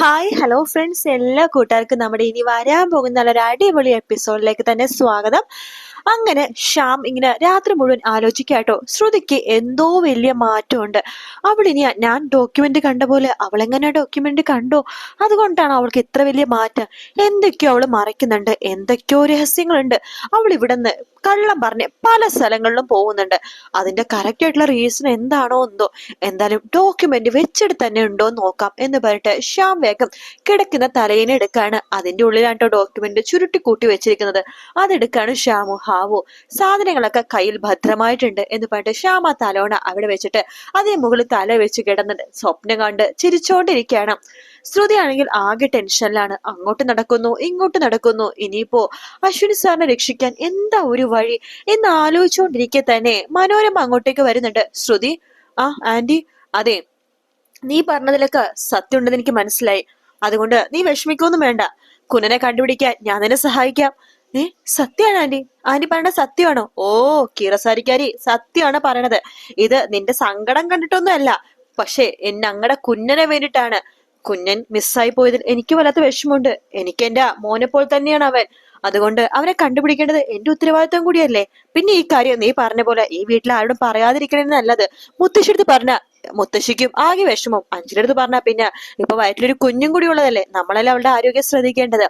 Hi hello friends എല്ലാ കൂട്ടുകാർക്കും നമ്മുടെ ഇനി വരാൻ പോകുന്ന നല്ലൊരു അടിപൊളി എപ്പിസോഡിലേക്ക് തന്നെ സ്വാഗതം. അങ്ങനെ ശ്യാം ഇങ്ങനെ രാത്രി മുഴുവൻ ആലോചിക്കാട്ടോ ശ്രുതിക്ക് എന്തോ വലിയ മാറ്റമുണ്ട്. അവൾ ഇനി ഞാൻ ഡോക്യുമെന്റ് കണ്ട പോലെ അവൾ എങ്ങനെ ഡോക്യുമെന്റ് കണ്ടോ? അതുകൊണ്ടാണ് അവൾക്ക് ഇത്ര വലിയ മാറ്റം. എന്തൊക്കെയോ അവൾ മറയ്ക്കുന്നുണ്ട്. എന്തൊക്കെയോ രഹസ്യങ്ങളുണ്ട്. അവൾ ഇവിടെ നിന്ന് കള്ളം പറഞ്ഞ് പല സ്ഥലങ്ങളിലും പോകുന്നുണ്ട്. അതിന്റെ കറക്റ്റ് ആയിട്ടുള്ള റീസൺ എന്താണോ എന്തോ. എന്തായാലും ഡോക്യുമെന്റ് വെച്ചെടുത്ത് തന്നെ ഉണ്ടോ നോക്കാം എന്ന് പറഞ്ഞിട്ട് ശ്യാം വേഗം കിടക്കുന്ന തലയിനെ എടുക്കാണ്. അതിന്റെ ഉള്ളിലാണ് ഡോക്യുമെന്റ് ചുരുട്ടി കൂട്ടി വെച്ചിരിക്കുന്നത്. അതെടുക്കാണ് ശ്യാമു. ഹാവു സാധനങ്ങളൊക്കെ കയ്യിൽ ഭദ്രമായിട്ടുണ്ട് എന്ന് പറഞ്ഞിട്ട് ശ്യാമ തലോണ അവിടെ വെച്ചിട്ട് അതേ മുകളിൽ തല വെച്ച് കിടന്നിട്ട് സ്വപ്നം കണ്ട് ചിരിച്ചോണ്ടിരിക്കുകയാണ്. ശ്രുതി ആണെങ്കിൽ ആകെ ടെൻഷനിലാണ് അങ്ങോട്ട് നടക്കുന്നു ഇങ്ങോട്ട് നടക്കുന്നു. ഇനിയിപ്പോ അശ്വിനി സാറിനെ രക്ഷിക്കാൻ എന്താ ഒരു വഴി? എന്ന് ആലോചിച്ചുകൊണ്ടിരിക്കെ തന്നെ മനോരമ അങ്ങോട്ടേക്ക് വരുന്നുണ്ട്. ശ്രുതി ആ ആന്റി അതെ നീ പറഞ്ഞതിലൊക്കെ സത്യമുണ്ടെന്ന് എനിക്ക് മനസ്സിലായി. അതുകൊണ്ട് നീ വിഷമിക്കൊന്നും വേണ്ട. കുനനെ കണ്ടുപിടിക്കാൻ ഞാൻ നിന്നെ സഹായിക്കാം. ഏ സത്യമാണ് ആന്റി. ആന്റി പറയണ സത്യമാണോ? ഓ കീറസാരിക്കാരി സത്യമാണ് പറയണത്. ഇത് നിന്റെ സങ്കടം കണ്ടിട്ടൊന്നും അല്ല പക്ഷേ ഞങ്ങളുടെ കുഞ്ഞനെ വേണ്ടിയിട്ടാണ്. കുഞ്ഞൻ മിസ്സായി പോയതിൽ എനിക്ക് വല്ലാത്ത വിഷമമുണ്ട്. എനിക്ക് എന്റെ മോനെ പോലെ തന്നെയാണ് അവൻ. അതുകൊണ്ട് അവനെ കണ്ടുപിടിക്കേണ്ടത് എന്റെ ഉത്തരവാദിത്വം കൂടിയല്ലേ? പിന്നെ ഈ കാര്യം നീ പറഞ്ഞ പോലെ ഈ വീട്ടിൽ ആരോടും പറയാതിരിക്കണേ നല്ലത് മുത്തശ്ശെടുത്ത് പറഞ്ഞ മുത്തശ്ശിക്കും ആകെ വിഷമം. അഞ്ചിനടുത്ത് പറഞ്ഞാ പിന്നെ ഇപ്പൊ വയറ്റിലൊരു കുഞ്ഞും കൂടി ഉള്ളതല്ലേ? നമ്മളല്ലേ അവളുടെ ആരോഗ്യം ശ്രദ്ധിക്കേണ്ടത്?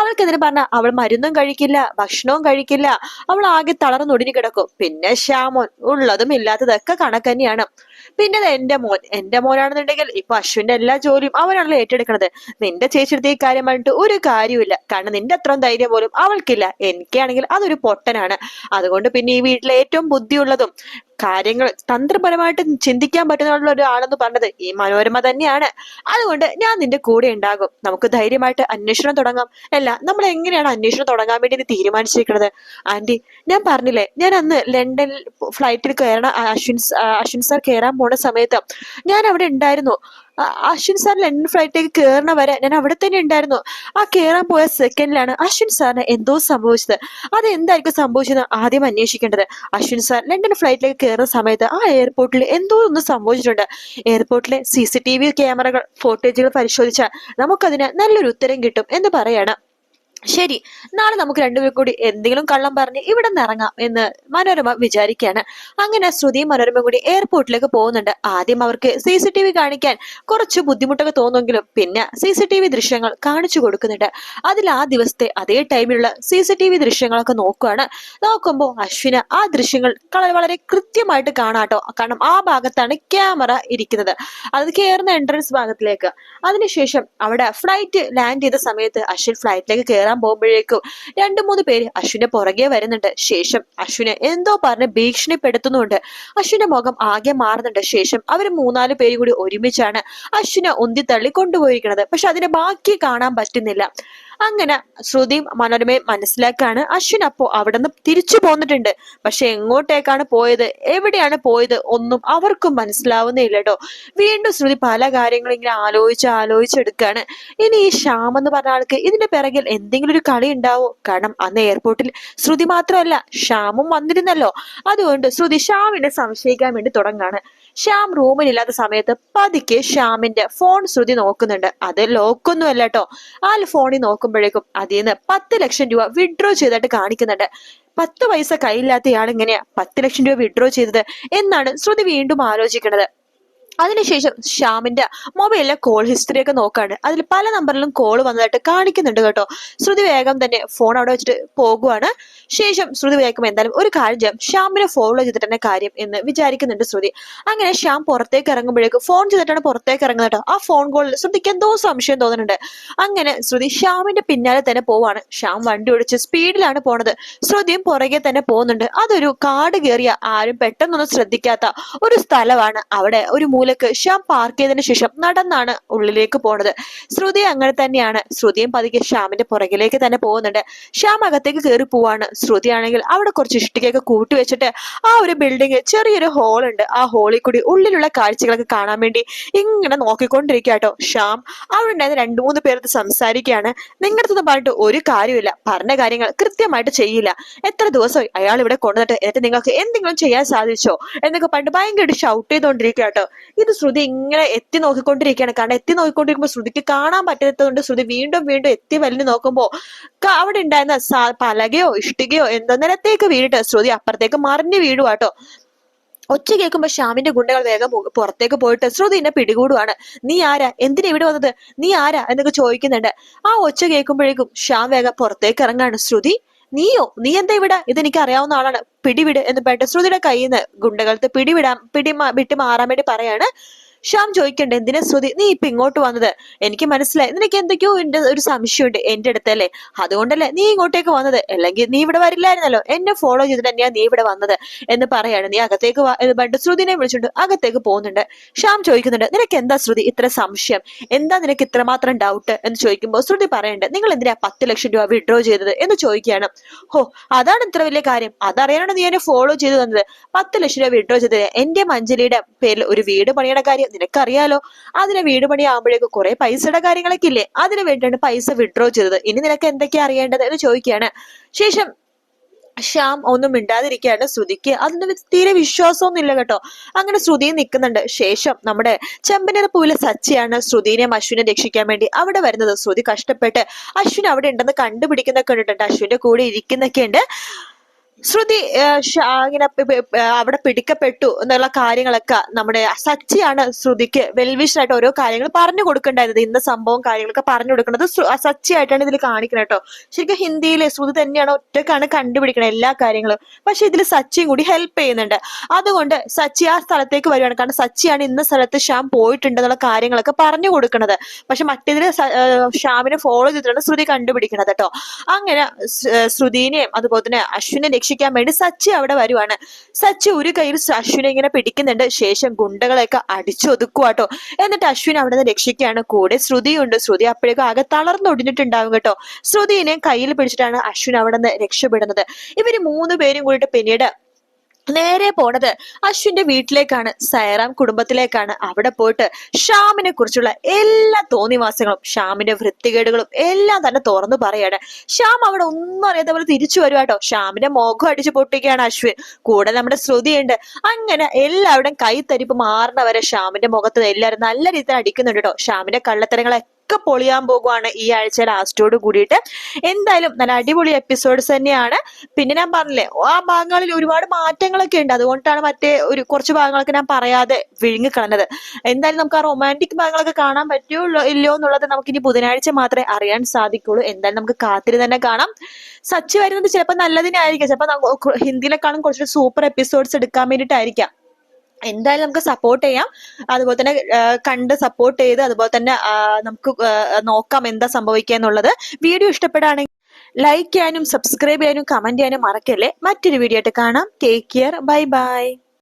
അവൾക്ക് എന്തിനു പറഞ്ഞ അവൾ മരുന്നും കഴിക്കില്ല ഭക്ഷണവും കഴിക്കില്ല. അവൾ ആകെ തളർന്നൊടിഞ്ഞു കിടക്കും. പിന്നെ ശ്യാമോൻ ഉള്ളതും ഇല്ലാത്തതൊക്കെ കണക്ക് തന്നെയാണ്. പിന്നെ എന്റെ മോൻ എന്റെ മോനാണെന്നുണ്ടെങ്കിൽ ഇപ്പൊ അശ്വിന്റെ എല്ലാ ജോലിയും അവനാണല്ലോ ഏറ്റെടുക്കണത്. നിന്റെ ചേച്ചിയുടെ ഈ കാര്യം പറഞ്ഞിട്ട് ഒരു കാര്യമില്ല കാരണം നിന്റെ അത്രയും ധൈര്യം പോലും അവൾക്കില്ല. എനിക്കാണെങ്കിൽ അതൊരു പൊട്ടനാണ്. അതുകൊണ്ട് പിന്നെ ഈ വീട്ടിലെ ഏറ്റവും ബുദ്ധിയുള്ളതും കാര്യങ്ങൾ തന്ത്രപരമായിട്ട് ചിന്തിക്കാൻ പറ്റുന്ന ഒരാളെന്ന് പറഞ്ഞത് ഈ മനോരമ തന്നെയാണ്. അതുകൊണ്ട് ഞാൻ നിന്റെ കൂടെ ഉണ്ടാകും. നമുക്ക് ധൈര്യമായിട്ട് അന്വേഷണം തുടങ്ങാം. അല്ല നമ്മൾ എങ്ങനെയാണ് അന്വേഷണം തുടങ്ങാൻ വേണ്ടി നീ തീരുമാനിച്ചിരിക്കുന്നത്? ആന്റി ഞാൻ പറഞ്ഞില്ലേ ഞാൻ അന്ന് ലണ്ടനിൽ ഫ്ലൈറ്റിൽ കയറണ അശ്വിൻ അശ്വിൻ സാർ കയറാൻ പോണ സമയത്ത് ഞാൻ അവിടെ ഉണ്ടായിരുന്നു. അശ്വിൻ സാർ ലണ്ടൻ ഫ്ലൈറ്റിലേക്ക് കയറണ വരെ ഞാൻ അവിടെ തന്നെ ഉണ്ടായിരുന്നു. ആ കയറാൻ പോയ സെക്കൻഡിലാണ് അശ്വിൻ സാറിന് എന്തോ സംഭവിച്ചത്. അത് എന്തായിരിക്കും സംഭവിച്ചത് ആദ്യം അന്വേഷിക്കേണ്ടത്. അശ്വിൻ സാർ ലണ്ടൻ ഫ്ലൈറ്റിലേക്ക് കയറുന്ന സമയത്ത് ആ എയർപോർട്ടിൽ എന്തോ ഒന്ന് സംഭവിച്ചിട്ടുണ്ട്. എയർപോർട്ടിലെ സി സി ടി വി ക്യാമറകൾ ഫോട്ടേജുകൾ പരിശോധിച്ചാൽ നമുക്കതിന് നല്ലൊരു ഉത്തരം കിട്ടും എന്ന് പറയാണ്. ശരി നാളെ നമുക്ക് രണ്ടുപേർ കൂടി എന്തെങ്കിലും കള്ളം പറഞ്ഞ് ഇവിടെ നിന്ന് ഇറങ്ങാം എന്ന് മനോരമ വിചാരിക്കുകയാണ്. അങ്ങനെ ശ്രുതിയും മനോരമ കൂടി എയർപോർട്ടിലേക്ക് പോകുന്നുണ്ട്. ആദ്യം അവർക്ക് സി സി ടി വി കാണിക്കാൻ കുറച്ച് ബുദ്ധിമുട്ടൊക്കെ തോന്നുമെങ്കിലും പിന്നെ സി സി ടി വി ദൃശ്യങ്ങൾ കാണിച്ചു കൊടുക്കുന്നുണ്ട്. അതിൽ ആ ദിവസത്തെ അതേ ടൈമിലുള്ള സി സി ടി വി ദൃശ്യങ്ങളൊക്കെ നോക്കുകയാണ് നോക്കുമ്പോൾ അശ്വിന് ആ ദൃശ്യങ്ങൾ വളരെ കൃത്യമായിട്ട് കാണാട്ടോ. കാരണം ആ ഭാഗത്താണ് ക്യാമറ ഇരിക്കുന്നത്. അത് കയറുന്ന എൻട്രൻസ് ഭാഗത്തിലേക്ക്. അതിനുശേഷം അവിടെ ഫ്ലൈറ്റ് ലാൻഡ് ചെയ്ത സമയത്ത് അശ്വിൻ ഫ്ലൈറ്റിലേക്ക് കയറാൻ പോകുമ്പോഴേക്കും രണ്ടു മൂന്ന് പേര് അശ്വിന്റെ പുറകെ വരുന്നുണ്ട്. ശേഷം അശ്വിനെ എന്തോ പറഞ്ഞ് ഭീഷണിപ്പെടുത്തുന്നുണ്ട്. അശ്വിന്റെ മുഖം ആകെ മാറുന്നുണ്ട്. ശേഷം അവർ മൂന്നാൽ പേര് കൂടി ഒരുമിച്ചാണ് അശ്വിനെ ഉന്തിത്തള്ളി കൊണ്ടുപോയിരിക്കുന്നത് പക്ഷെ അതിന്റെ ബാക്കി കാണാൻ പറ്റുന്നില്ല. അങ്ങനെ ശ്രുതിയും മനോരമയും മനസ്സിലാക്കാണ് അശ്വിൻ അപ്പോ അവിടെ നിന്ന് തിരിച്ചു പോന്നിട്ടുണ്ട്. പക്ഷെ എങ്ങോട്ടേക്കാണ് പോയത്? എവിടെയാണ് പോയത്? ഒന്നും അവർക്കും മനസ്സിലാവുന്നില്ല കേട്ടോ വീണ്ടും ശ്രുതി പല കാര്യങ്ങളും ഇങ്ങനെ ആലോചിച്ച് ആലോചിച്ചെടുക്കാണ് ഇനി ഈ ശ്യാം എന്ന് പറഞ്ഞ ആൾക്ക് ഇതിന്റെ പിറകിൽ എന്തെങ്കിലും ഒരു കളി ഉണ്ടാവോ? കാരണം അന്ന് എയർപോർട്ടിൽ ശ്രുതി മാത്രമല്ല ശ്യാമും വന്നിരുന്നല്ലോ. അതുകൊണ്ട് ശ്രുതി ശ്യാമിനെ സംശയിക്കാൻ വേണ്ടി തുടങ്ങാണ്. ശ്യാം റൂമിലില്ലാത്ത സമയത്ത് പതുക്കെ ശ്യാമിന്റെ ഫോൺ ശ്രുതി നോക്കുന്നുണ്ട്. അത് ലോക്കൊന്നുമല്ല കേട്ടോ ആ ഫോണിൽ നോക്കുമ്പോഴേക്കും അതിൽ നിന്ന് പത്ത് ലക്ഷം രൂപ വിഡ്രോ ചെയ്തിട്ട് കാണിക്കുന്നുണ്ട്. പത്ത് പൈസ കയ്യില്ലാത്തയാൾ ഇങ്ങനെയാ പത്ത് ലക്ഷം രൂപ വിഡ്രോ ചെയ്തത്? എന്നാണ് ശ്രുതി വീണ്ടും ആലോചിക്കുന്നത്. അതിനുശേഷം ശ്യാമിന്റെ മൊബൈലിലെ കോൾ ഹിസ്റ്ററി ഒക്കെ നോക്കാണ്. അതിൽ പല നമ്പറിലും കോൾ വന്നതായിട്ട് കാണിക്കുന്നുണ്ട് കേട്ടോ. ശ്രുതി വേഗം തന്നെ ഫോൺ അവിടെ വെച്ചിട്ട് പോകുവാണ്. ശേഷം ശ്രുതി വേഗം എന്തായാലും ഒരു കാര്യം ശ്യാമിനെ ഫോളോ ചെയ്തിട്ട് തന്നെ കാര്യം എന്ന് വിചാരിക്കുന്നുണ്ട് ശ്രുതി. അങ്ങനെ ശ്യാം പുറത്തേക്ക് ഇറങ്ങുമ്പോഴേക്ക് ഫോൺ ചെയ്തിട്ടാണ് പുറത്തേക്ക് ഇറങ്ങുന്നത് കേട്ടോ. ആ ഫോൺ കോളിൽ ശ്രുതിക്ക് എന്തോ സംശയം തോന്നുന്നുണ്ട്. അങ്ങനെ ശ്രുതി ശ്യാമിന്റെ പിന്നാലെ തന്നെ പോവാണ്. ശ്യാം വണ്ടി ഓടിച്ച് സ്പീഡിലാണ് പോണത്. ശ്രുതിയും പുറകെ തന്നെ പോകുന്നുണ്ട്. അതൊരു കാട് കയറിയ ആരും പെട്ടെന്നൊന്നും ശ്രദ്ധിക്കാത്ത ഒരു സ്ഥലമാണ്. അവിടെ ഒരു മൂലക്ക് ശ്യാം പാർക്ക് ചെയ്തതിനു ശേഷം നടന്നാണ് ഉള്ളിലേക്ക് പോണത്. ശ്രുതി അങ്ങനെ തന്നെയാണ്. ശ്രുതിയും പതുക്കെ ശ്യാമിന്റെ പുറകിലേക്ക് തന്നെ പോകുന്നുണ്ട്. ശ്യാം അകത്തേക്ക് കയറി പോവാണ്. ശ്രുതി ആണെങ്കിൽ അവിടെ കുറച്ച് ഇഷ്ടികയൊക്കെ കൂട്ടി വെച്ചിട്ട് ആ ഒരു ബിൽഡിംഗ് ചെറിയൊരു ഹോൾ ഉണ്ട്. ആ ഹോളിൽ കൂടി ഉള്ളിലുള്ള കാഴ്ചകളൊക്കെ കാണാൻ വേണ്ടി ഇങ്ങനെ നോക്കിക്കൊണ്ടിരിക്കുക കേട്ടോ ശ്യാം അവിടെ രണ്ടു മൂന്ന് പേരത് സംസാരിക്കുകയാണ് നിങ്ങളുടെ അടുത്തൊന്നും പറഞ്ഞിട്ട് ഒരു കാര്യമില്ല പറഞ്ഞ കാര്യങ്ങൾ കൃത്യമായിട്ട് ചെയ്യില്ല. എത്ര ദിവസമായി അയാൾ ഇവിടെ കൊണ്ടുവന്നിട്ട് എന്നിട്ട് നിങ്ങൾക്ക് എന്തെങ്കിലും ചെയ്യാൻ സാധിച്ചോ? എന്നൊക്കെ പണ്ട് ഭയങ്കര ഷൗട്ട് ചെയ്തുകൊണ്ടിരിക്കുക കേട്ടോ ഇത് ശ്രുതി ഇങ്ങനെ എത്തി നോക്കിക്കൊണ്ടിരിക്കുകയാണ്. കാരണം എത്തി നോക്കിക്കൊണ്ടിരിക്കുമ്പോൾ ശ്രുതിക്ക് കാണാൻ പറ്റാത്തതുകൊണ്ട് ശ്രുതി വീണ്ടും വീണ്ടും എത്തി വലിഞ്ഞു നോക്കുമ്പോൾ അവിടെ ഉണ്ടായിരുന്ന പലകയോ ഇഷ്ടികയോ എന്തോ നിലത്തേക്ക് വീണിട്ട് ശ്രുതി അപ്പുറത്തേക്ക് മറിഞ്ഞു വീഴുവാട്ടോ. ഒച്ച കേൾക്കുമ്പോ ശ്യാമിന്റെ ഗുണ്ടകൾ വേഗം പുറത്തേക്ക് പോയിട്ട് ശ്രുതി എന്നെ പിടികൂടുവാണ്. നീ ആരാ? എന്തിനാ ഇവിടെ വന്നത്? നീ ആരാ? എന്നൊക്കെ ചോദിക്കുന്നുണ്ട്. ആ ഒച്ച കേൾക്കുമ്പോഴേക്കും ശ്യാം വേഗം പുറത്തേക്ക് ഇറങ്ങാണ് ശ്രുതി നീയോ? നീ എന്താ ഇവിടെ? ഇതെനിക്ക് അറിയാവുന്ന ആളാണ്. പിടിവിട് എന്ന് പറഞ്ഞിട്ട് ശ്രുതിയുടെ കയ്യിൽ നിന്ന് ഗുണ്ടകൾക്ക് പിടിവിടാൻ പിടി വിട്ട് മാറാൻ വേണ്ടി പറയാണ്. ശ്യാം ചോദിക്കണ്ടേ എന്തിനാ ശ്രുതി? നീ ഇപ്പൊ ഇങ്ങോട്ട് വന്നത്? എനിക്ക് മനസ്സിലായി. നിനക്ക് എന്തൊക്കെയോ എന്റെ ഒരു സംശയമുണ്ട് എന്റെ അടുത്തല്ലേ അതുകൊണ്ടല്ലേ നീ ഇങ്ങോട്ടേക്ക് വന്നത്? അല്ലെങ്കിൽ നീ ഇവിടെ വരില്ലായിരുന്നല്ലോ? എന്നെ ഫോളോ ചെയ്തിട്ട് തന്നെയാ നീ ഇവിടെ വന്നത്? എന്ന് പറയാണ്. നീ അകത്തേക്ക് പണ്ട് ശ്രുതിനെ വിളിച്ചിട്ട് അകത്തേക്ക് പോകുന്നുണ്ട്. ശ്യാം ചോദിക്കുന്നുണ്ട് നിനക്ക് എന്താ ശ്രുതി ഇത്ര സംശയം? എന്താ നിനക്ക് ഇത്രമാത്രം ഡൗട്ട് എന്ന് ചോദിക്കുമ്പോൾ ശ്രുതി പറയണ്ട് നിങ്ങൾ എന്തിനാ പത്ത് ലക്ഷം രൂപ വിഡ്രോ ചെയ്തത്? എന്ന് ചോദിക്കുകയാണ്. ഹോ അതാണ് ഇത്ര വലിയ കാര്യം. അതറിയാനാണ് നീ എന്നെ ഫോളോ ചെയ്തു തന്നത്? പത്ത് ലക്ഷം രൂപ വിഡ്രോ ചെയ്തത് എന്റെ മഞ്ജലിയുടെ പേരിൽ ഒരു വീട് പണിയുടെ കാര്യം നിനക്കറിയാലോ? അതിന് വീട് പണിയാകുമ്പോഴേക്ക് കുറെ പൈസയുടെ കാര്യങ്ങളൊക്കെ ഇല്ലേ അതിന് വേണ്ടിയാണ് പൈസ വിഡ്രോ ചെയ്തത്. ഇനി നിനക്ക് എന്തൊക്കെയാ അറിയേണ്ടത് എന്ന് ചോദിക്കുകയാണ്. ശേഷം ശ്യാം ഒന്നും മിണ്ടാതിരിക്കുകയാണ് ശ്രുതിക്ക്. അതിന് തീരെ വിശ്വാസമൊന്നും ഇല്ല കേട്ടോ. അങ്ങനെ ശ്രുതിയും നിൽക്കുന്നുണ്ട്. ശേഷം നമ്മുടെ ചെമ്പനർ പൂവിലെ സച്ചിയാണ് ശ്രുതിനെയും അശ്വിനെ രക്ഷിക്കാൻ വേണ്ടി അവിടെ വരുന്നത്. ശ്രുതി കഷ്ടപ്പെട്ട് അശ്വിൻ അവിടെ ഉണ്ടെന്ന് കണ്ടുപിടിക്കുന്നൊക്കെ ഉണ്ടിട്ടുണ്ട് അശ്വിന്റെ കൂടെ ഇരിക്കുന്നൊക്കെ ഉണ്ട്. ശ്രുതി ഇങ്ങനെ അവിടെ പിടിക്കപ്പെട്ടു എന്നുള്ള കാര്യങ്ങളൊക്കെ നമ്മുടെ സച്ചിയാണ് ശ്രുതിക്ക് വെൽവിഷായിട്ട് ഓരോ കാര്യങ്ങൾ പറഞ്ഞു കൊടുക്കേണ്ടായിരുന്നത് ഇന്ന സംഭവം കാര്യങ്ങളൊക്കെ പറഞ്ഞു കൊടുക്കുന്നത് സച്ചിയായിട്ടാണ് ഇതിൽ കാണിക്കുന്നത് കേട്ടോ ശരിക്കും ഹിന്ദിയിലെ ശ്രുതി തന്നെയാണ് ഒറ്റക്കാണ് കണ്ടുപിടിക്കുന്നത് എല്ലാ കാര്യങ്ങളും. പക്ഷെ ഇതിൽ സച്ചിയും കൂടി ഹെൽപ്പ് ചെയ്യുന്നുണ്ട്. അതുകൊണ്ട് സച്ചി ആ സ്ഥലത്തേക്ക് വരുവാണ്. കാരണം സച്ചിയാണ് ഇന്ന സ്ഥലത്ത് ശ്യാം പോയിട്ടുണ്ടെന്നുള്ള കാര്യങ്ങളൊക്കെ പറഞ്ഞു കൊടുക്കുന്നത് പക്ഷെ മറ്റേതിൽ ശ്യാമിനെ ഫോളോ ചെയ്തിട്ടാണ് ശ്രുതി കണ്ടുപിടിക്കുന്നത് കേട്ടോ അങ്ങനെ ശ്രുതിനെയും അതുപോലെ തന്നെ അശ്വിനെ രക്ഷിക്കാൻ വേണ്ടി സച്ചി അവിടെ വരുവാണ്. സച്ചി ഒരു കയ്യിൽ അശ്വിനെ ഇങ്ങനെ പിടിക്കുന്നുണ്ട്. ശേഷം ഗുണ്ടകളെയൊക്കെ അടിച്ചൊതുക്കുക കേട്ടോ എന്നിട്ട് അശ്വിൻ അവിടെ നിന്ന് രക്ഷിക്കുകയാണ്. കൂടെ ശ്രുതിയുണ്ട്. ശ്രുതി അപ്പോഴേക്കും ആകെ തളർന്നൊടിഞ്ഞിട്ടുണ്ടാവും കേട്ടോ. ശ്രുതിനെ കയ്യിൽ പിടിച്ചിട്ടാണ് അശ്വിൻ അവിടെ നിന്ന് രക്ഷപ്പെടുന്നത്. ഇവർ മൂന്ന് പേരും കൂടിയിട്ട് പിന്നീട് നേരെ പോണത് അശ്വിന്റെ വീട്ടിലേക്കാണ് സയറാം കുടുംബത്തിലേക്കാണ്. അവിടെ പോയിട്ട് ഷ്യാമിനെ കുറിച്ചുള്ള എല്ലാ തോന്നിവാസങ്ങളും ഷ്യാമിന്റെ വൃത്തികേടുകളും എല്ലാം തന്നെ തുറന്നു പറയാണ്. ശ്യാം അവിടെ ഒന്നും അറിയാത്ത പോലെ തിരിച്ചു വരുവാട്ടോ ഷ്യാമിന്റെ മുഖം അടിച്ചു പൊട്ടിക്കുകയാണ് അശ്വിൻ. കൂടെ നമ്മുടെ ശ്രുതിയുണ്ട്. അങ്ങനെ എല്ലാവരുടെയും കൈത്തരിപ്പ് മാറണവരെ ഷ്യാമിന്റെ മുഖത്ത് എല്ലാവരും നല്ല രീതിയിൽ അടിക്കുന്നുണ്ട് കേട്ടോ. ഷ്യാമിന്റെ കള്ളത്തരങ്ങളെ ഒക്കെ പൊളിയാൻ പോകുവാണ് ഈ ആഴ്ച ലാസ്റ്റോട് കൂടിയിട്ട്. എന്തായാലും നല്ല അടിപൊളി എപ്പിസോഡ്സ് തന്നെയാണ്. പിന്നെ ഞാൻ പറഞ്ഞില്ലേ ആ ഭാഗങ്ങളിൽ ഒരുപാട് മാറ്റങ്ങളൊക്കെ ഉണ്ട്. അതുകൊണ്ടാണ് മറ്റേ ഒരു കുറച്ച് ഭാഗങ്ങളൊക്കെ ഞാൻ പറയാതെ വിഴുങ്ങിക്കളഞ്ഞത്. എന്തായാലും നമുക്ക് ആ റൊമാന്റിക് ഭാഗങ്ങളൊക്കെ കാണാൻ പറ്റുള്ളൂ ഇല്ലയോ എന്നുള്ളത് നമുക്ക് ഇനി ബുധനാഴ്ച മാത്രമേ അറിയാൻ സാധിക്കുള്ളൂ. എന്തായാലും നമുക്ക് കാത്തിരി തന്നെ കാണാം. സച്ചി വരുന്നത് ചിലപ്പോൾ നല്ലതിനായിരിക്കും. ചിലപ്പോൾ ഹിന്ദിയിലെക്കാളും കുറച്ച് സൂപ്പർ എപ്പിസോഡ്സ് എടുക്കാൻ വേണ്ടിയിട്ടായിരിക്കാം. എന്തായാലും നമുക്ക് സപ്പോർട്ട് ചെയ്യാം. അതുപോലെ തന്നെ കണ്ട് സപ്പോർട്ട് ചെയ്ത് അതുപോലെ തന്നെ നമുക്ക് നോക്കാം എന്താ സംഭവിക്കുക എന്നുള്ളത്. വീഡിയോ ഇഷ്ടപ്പെടുകയാണെങ്കിൽ ലൈക്ക് ചെയ്യാനും സബ്സ്ക്രൈബ് ചെയ്യാനും കമന്റ് ചെയ്യാനും മറക്കല്ലേ. മറ്റൊരു വീഡിയോ ആയിട്ട് കാണാം. Take care bye bye